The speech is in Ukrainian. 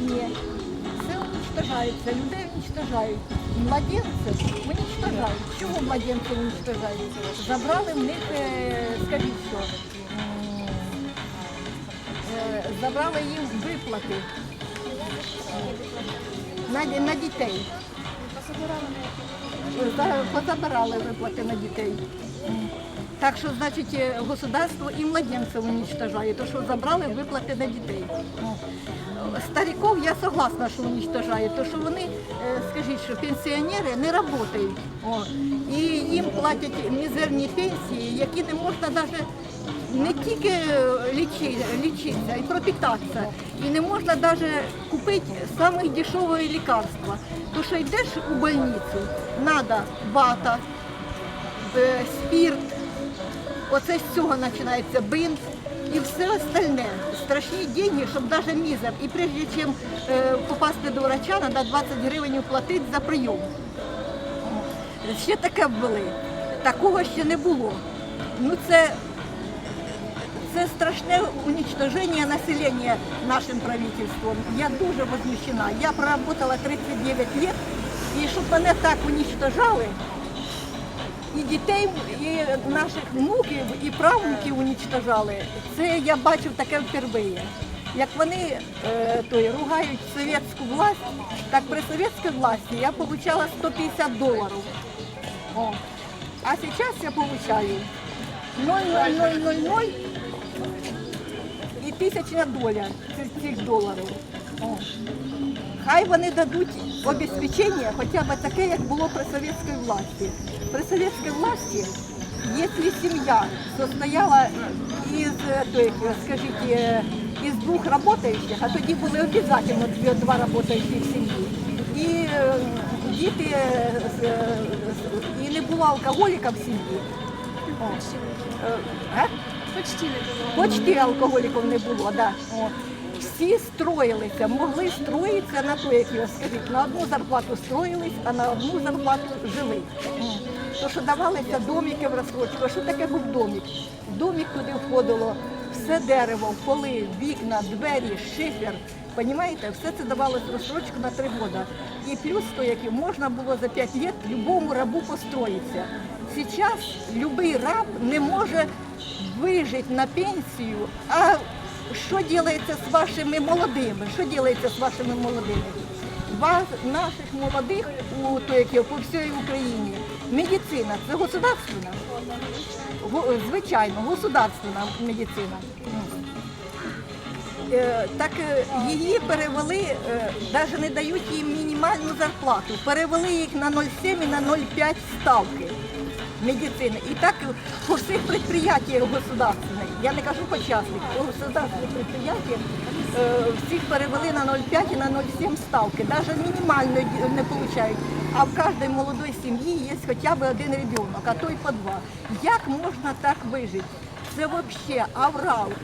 стране все уничтожается, людей уничтожають. Младенців уничтожають. Чому младенців уничтожають? Забрали в них, е, скажіть що, е, забрали їм виплати на, на дітей. Позабирали виплати на дітей. Так що, значить, е, государство і младенців уничтожає, то що забрали виплати на дітей. Стариков я согласна, що уничтожає, то що вони, е, скажіть, що пенсіонери не працюють. І їм платять мізерні пенсії, які не можна навіть не тільки е, лічитися, і пропітатися. І не можна навіть купити саме дешеве лікарство. То що йдеш у больницю, треба вата, спірт, Оце з цього починається бинт і все остальне. Страшні деньги, щоб навіть мізер. І прежде чим е, попасти до врача, треба 20 гривень платити за прийом. Ще таке були. Такого ще не було. Ну це, це страшне уничтоження населення нашим правительством. Я дуже возмущена. Я проработала 39 років, і щоб мене так уничтожали, і дітей, і наших внуків, і правнуків унічтожали. Це я бачив таке впервые. Як вони е, той, ругають совєтську власть, так при совєтській власті я отримала 150 доларів. О. А зараз я 0,0000 і тисячна доля цих- доларів. О. Хай вони дадуть обезпечення, хоча б таке, як було при совєтській власті. При совєтській власті, якщо сім'я состояла із, той, скажіть, е, із двох працюючих, а тоді були обов'язково два працюючих в сім'ї, і е, діти, е, і не було алкоголіка в сім'ї. Почти не було. Почти алкоголіків не було, да. Всі строїлися, могли строїтися на то, як його скажіть, на одну зарплату строїлись, а на одну зарплату жили. То, що давалися домики в розсрочку. Що таке був домик? В домик туди входило все дерево, поли, вікна, двері, шифер. Понімаєте, все це давалось в розсрочку на три роки. І плюс то, як можна було за 5 років любому рабу построїтися. Зараз будь-який раб не може вижити на пенсію, а що робиться з вашими молодими? Що робиться з вашими молодими? Вас, наших молодих у то, яке, по всій Україні. Медицина це государственна? Звичайно, государственна медицина. Е, Так е, її перевели, навіть не дають їм мінімальну зарплату. Перевели їх на 0,7 і на 0,5 ставки медицини. І так по всіх підприємствах государственних, я не кажу по частних, по государственних підприємствах е, всіх перевели на 0,5 і на 0,7 ставки. Навіть мінімальної не отримують. А в кожній молодій сім'ї є хоча б один ребенок, а то й по два. Як можна так вижити? Це взагалі аврал.